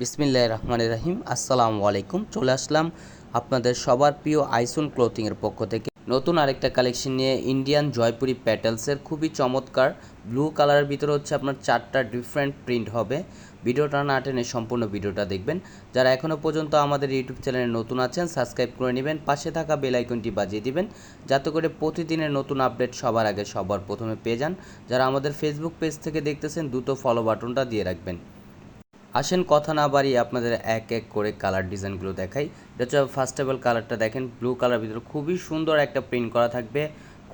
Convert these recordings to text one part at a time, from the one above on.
বিসমিল্লাহ রহমান রাহিম। আসসালামু আলাইকুম। চলে আসলাম আপনাদের সবার প্রিয় আইসন ক্লোথিংয়ের পক্ষ থেকে। নতুন আরেকটা কালেকশন নিয়ে ইন্ডিয়ান জয়পুরি প্যাটেলসের খুবই চমৎকার ব্লু কালারের ভিতরে হচ্ছে আপনার চারটা ডিফারেন্ট প্রিন্ট হবে। ভিডিওটা না টেনে সম্পূর্ণ ভিডিওটা দেখবেন। যারা এখনও পর্যন্ত আমাদের ইউটিউব চ্যানেলে নতুন আছেন সাবস্ক্রাইব করে নেবেন, পাশে থাকা বেল আইকনটি বাজিয়ে দিবেন, যাতে করে প্রতিদিনের নতুন আপডেট সবার আগে সবার প্রথমে পেয়ে যান। যারা আমাদের ফেসবুক পেজ থেকে দেখতেছেন, দ্রুত ফলো বাটনটা দিয়ে রাখবেন। আসেন, কথা না বাড়িয়ে আপনাদের এক এক করে কালার ডিজাইনগুলো দেখাই। এটা হচ্ছে ফার্স্ট অফ অল কালারটা দেখেন ব্লু কালার ভিতরে খুবই সুন্দর একটা প্রিন্ট করা থাকবে।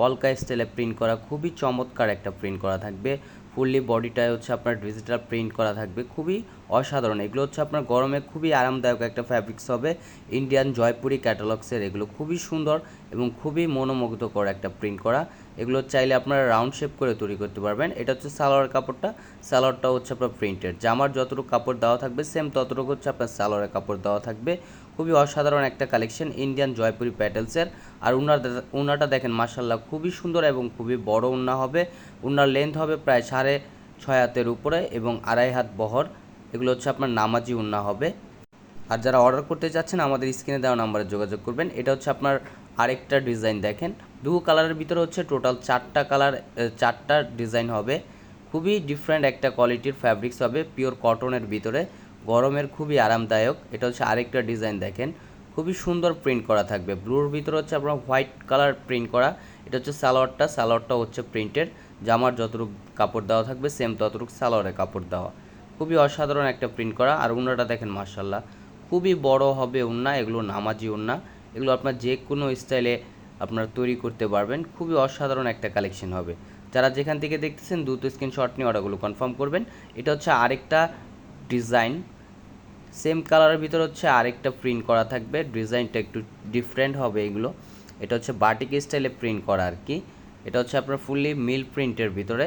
কলকা স্টাইলে প্রিন্ট করা, খুবই চমৎকার একটা প্রিন্ট করা থাকবে। ফুললি বডিটায় হচ্ছে আপনার ডিজিটাল প্রিন্ট করা থাকবে, খুবই অসাধারণ। এগুলো হচ্ছে আপনার গরমে খুবই আরামদায়ক একটা ফ্যাব্রিক্স হবে। ইন্ডিয়ান জয়পুরি ক্যাটালগসের এগুলো খুবই সুন্দর এবং খুবই মনোমুগ্ধকর একটা প্রিন্ট করা। এগুলো চাইলে আপনারা রাউন্ড শেপ করে তৈরি করতে পারবেন। এটা হচ্ছে সালোয়ার কাপড়টা। সালোয়ারটা হচ্ছে আপনার প্রিন্টেড জামার যতটুকু কাপড় দেওয়া থাকবে সেম ততটুকু হচ্ছে আপনার সালোয়ারের কাপড় দেওয়া থাকবে। খুবই অসাধারণ একটা কালেকশন ইন্ডিয়ান জয়পুরি প্যাটেলসের আর উনার উনাটা দেখেন মাসাল্লাহ খুবই সুন্দর এবং খুবই বড় উন্না হবে। উনার লেন্থ হবে প্রায় সাড়ে ছয় হাতের উপরে এবং আড়াই হাত বহর। এগুলো হচ্ছে আপনার নামাজি উন্না হবে। আর যারা অর্ডার করতে চাচ্ছেন আমাদের স্ক্রিনে দেওয়া নাম্বারে যোগাযোগ করবেন। এটা হচ্ছে আপনার আরেকটা ডিজাইন দেখেন। দু কালারের ভিতরে হচ্ছে টোটাল চারটা কালার চারটা ডিজাইন হবে। খুবই ডিফারেন্ট একটা কোয়ালিটির ফ্যাব্রিক্স হবে পিওর কটনের ভিতরে। গরমের খুবই আরামদায়ক। এটা হচ্ছে আরেকটা ডিজাইন দেখেন। খুবই সুন্দর প্রিন্ট করা থাকবে। ব্লুর ভিতরে হচ্ছে আপনার হোয়াইট কালার প্রিন্ট করা। এটা হচ্ছে সালোয়ারটা। সালোয়ারটা হচ্ছে প্রিন্টের। জামার যতটুকু কাপড় দেওয়া থাকবে সেম ততটুকু সালোয়ারে কাপড় দেওয়া। খুবই অসাধারণ একটা প্রিন্ট করা। আর উন্নাটা দেখেন মার্শাল্লাহ খুবই বড় হবে উন্না, এগুলো নামাজি উন্না। এগুলো আপনার যে কোনো স্টাইলে আপনারা তৈরি করতে পারবেন। খুবই অসাধারণ একটা কালেকশন হবে। যারা যেখান থেকে দেখতেছেন, দ্রুত স্ক্রিনশট নিয়ে অর্ডারগুলো কনফার্ম করবেন। এটা হচ্ছে আরেকটা ডিজাইন। সেম কালারের ভিতর হচ্ছে আরেকটা প্রিন্ট করা থাকবে। ডিজাইনটা একটু ডিফারেন্ট হবে এগুলো। এটা হচ্ছে বাটিক স্টাইলে প্রিন্ট করা আর কি এটা হচ্ছে আপনার ফুললি মিল প্রিন্টের ভিতরে।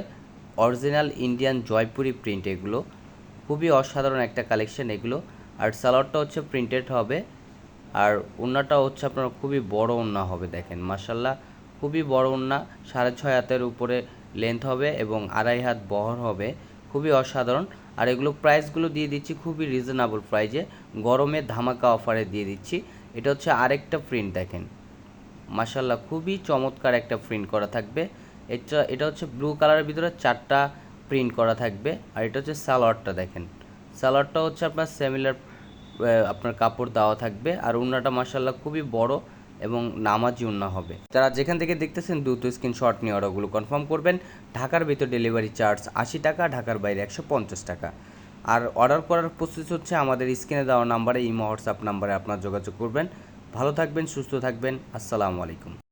অরিজিনাল ইন্ডিয়ান জয়পুরি প্রিন্ট এগুলো। খুবই অসাধারণ একটা কালেকশন এগুলো। আর সালোয়ারটা হচ্ছে প্রিন্টেড হবে। আর ওড়নাটা হচ্ছে আপনার খুবই বড় ওড়না হবে দেখেন মাসাল্লাহ খুবই বড় ওড়না সাড়ে ছয় হাতের উপরে লেন্থ হবে এবং আড়াই হাত বহর হবে। খুবই অসাধারণ। আর এগুলো প্রাইসগুলো দিয়ে দিচ্ছি খুবই রিজনেবল প্রাইজে গরমে ধামাকা অফারে দিয়ে দিচ্ছি। এটা হচ্ছে আরেকটা প্রিন্ট দেখেন। মাসাল্লাহ খুবই চমৎকার একটা প্রিন্ট করা থাকবে। এটা এটা হচ্ছে ব্লু কালারের ভিতরে চারটা প্রিন্ট করা থাকবে। আর এটা হচ্ছে সালোয়ারটা দেখেন। সালোয়ারটা হচ্ছে আপনার সেমিলার আপনার কাপড় দেওয়া থাকবে। আর উন্নাটা মাসাল্লাহ খুবই বড়। এবং নামাজ জুন্না হবে। যারা যেখান থেকে দেখতেছেন, দ্রুত স্ক্রিনশট নিয়ে অর্ডারগুলো কনফার্ম করবেন। ঢাকার ভিতর ডেলিভারি চার্জ আশি টাকা, ঢাকার বাইরে একশো পঞ্চাশ টাকা। আর অর্ডার করার প্রসেস হচ্ছে আমাদের স্ক্রিনে দেওয়া নাম্বারে ইমো হোয়াটসঅ্যাপ নাম্বারে আপনার যোগাযোগ করবেন। ভালো থাকবেন, সুস্থ থাকবেন। আসসালামু আলাইকুম।